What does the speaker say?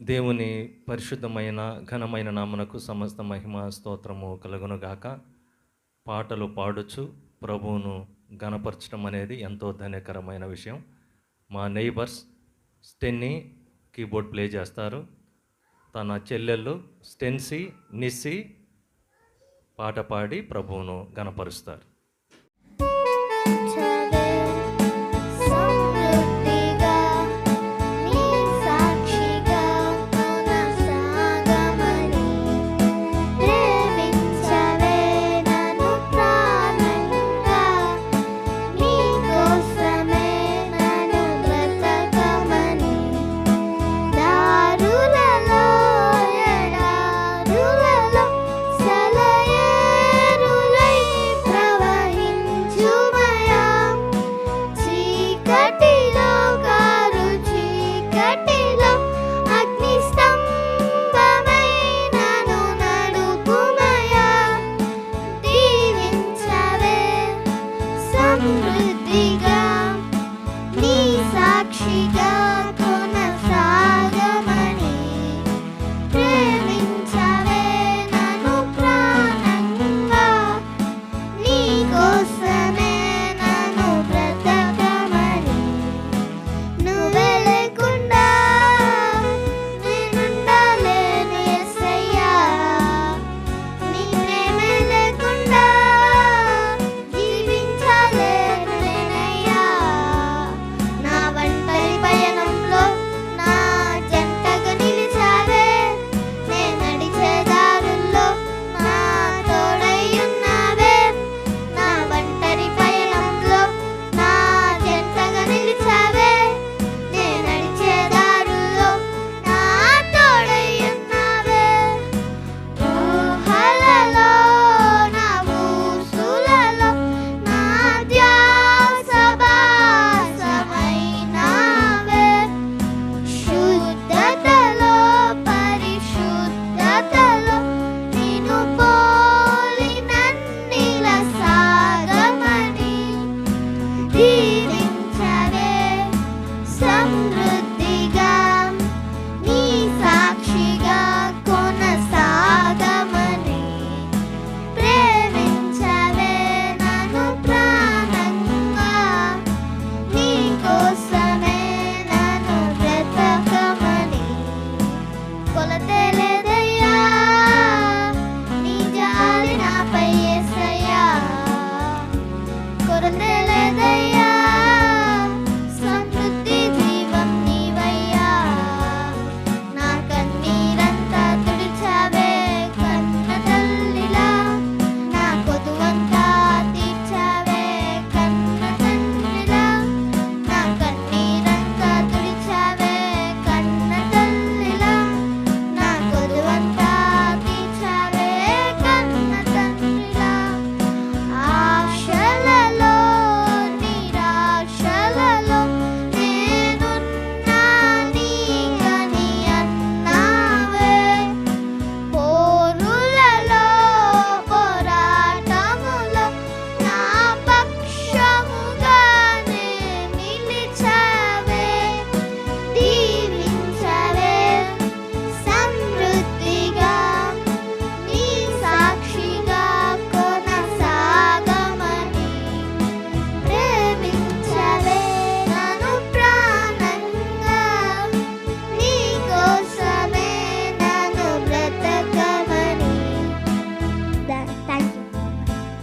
దేవుని పరిశుద్ధమైన ఘనమైన నామనకు సమస్త మహిమ స్తోత్రము కలుగునుగాక. పాటలు పాడుచు ప్రభువును గణపరచడం అనేది ఎంతో ధన్యకరమైన విషయం. మా నైబర్స్ స్టెన్ని కీబోర్డ్ ప్లే చేస్తారు. తన చెల్లెళ్ళు స్టెన్సీ నిస్సి పాట పాడి ప్రభువును గణపరుస్తారు